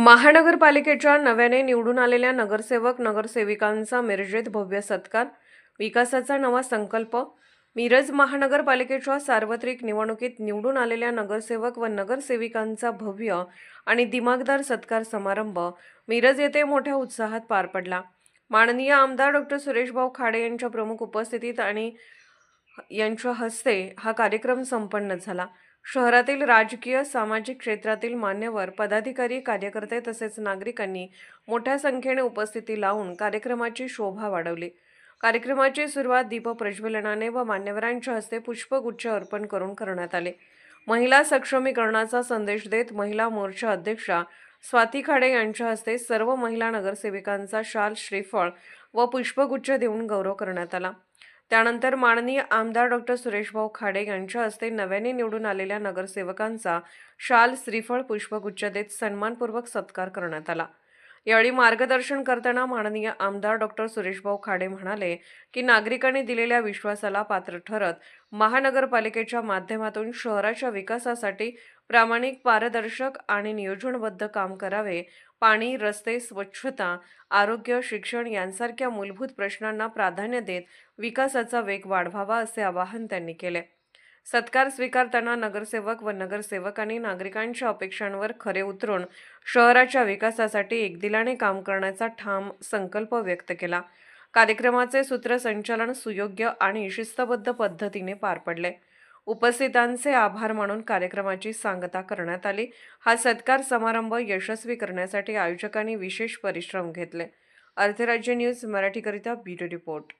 महानगरपालिकेच्या नव्याने निवडून आलेल्या नगरसेवक नगरसेविकांचा मिरजेत भव्य सत्कार विकासाचा नवा संकल्प. मिरज महानगरपालिकेच्या सार्वत्रिक निवडणुकीत निवडून आलेल्या नगरसेवक व नगरसेविकांचा भव्य आणि दिमागदार सत्कार समारंभ मिरज येथे मोठ्या उत्साहात पार पडला. माननीय आमदार डॉक्टर सुरेशभाऊ खाडे यांच्या प्रमुख उपस्थितीत आणि यांच्या हस्ते हा कार्यक्रम संपन्न झाला. शहरातील राजकीय सामाजिक क्षेत्रातील मान्यवर पदाधिकारी कार्यकर्ते तसेच नागरिकांनी मोठ्या संख्येने उपस्थिती लावून कार्यक्रमाची शोभा वाढवली. कार्यक्रमाची सुरुवात दीप प्रज्वलनाने व मान्यवरांच्या हस्ते पुष्पगुच्छ अर्पण करून करण्यात आले. महिला सक्षमीकरणाचा संदेश देत महिला मोर्चा अध्यक्षा स्वाती खाडे यांच्या हस्ते सर्व महिला नगरसेविकांचा शाल श्रीफळ व पुष्पगुच्छ देऊन गौरव करण्यात आला. त्यानंतर माननीय आमदार डॉक्टर सुरेशभाऊ खाडे यांच्या हस्ते नव्याने निवडून आलेल्या नगरसेवकांचा शाल श्रीफळ पुष्पगुच्छ देत सन्मानपूर्वक सत्कार करण्यात आला. यावेळी मार्गदर्शन करताना माननीय आमदार डॉक्टर सुरेशभाऊ खाडे म्हणाले की नागरिकांनी दिलेल्या विश्वासाला पात्र ठरत महानगरपालिकेच्या माध्यमातून शहराच्या विकासासाठी प्रामाणिक पारदर्शक आणि नियोजनबद्ध काम करावे. पाणी रस्ते स्वच्छता आरोग्य शिक्षण यांसारख्या मूलभूत प्रश्नांना प्राधान्य देत विकासाचा वेग वाढवावा असे आवाहन त्यांनी केले. सत्कार स्वीकारताना नगरसेवक व नगरसेवकांनी नागरिकांच्या अपेक्षांवर खरे उतरून शहराच्या विकासासाठी एकदिलाने काम करण्याचा ठाम संकल्प व्यक्त केला. कार्यक्रमाचे सूत्रसंचालन सुयोग्य आणि शिस्तबद्ध पद्धतीने पार पडले. उपस्थितांचे आभार मानून कार्यक्रमाची सांगता करण्यात आली. हा सत्कार समारंभ यशस्वी करण्यासाठी आयोजकांनी विशेष परिश्रम घेतले. अर्थराज्य न्यूज मराठीकरिता ब्युरो रिपोर्ट.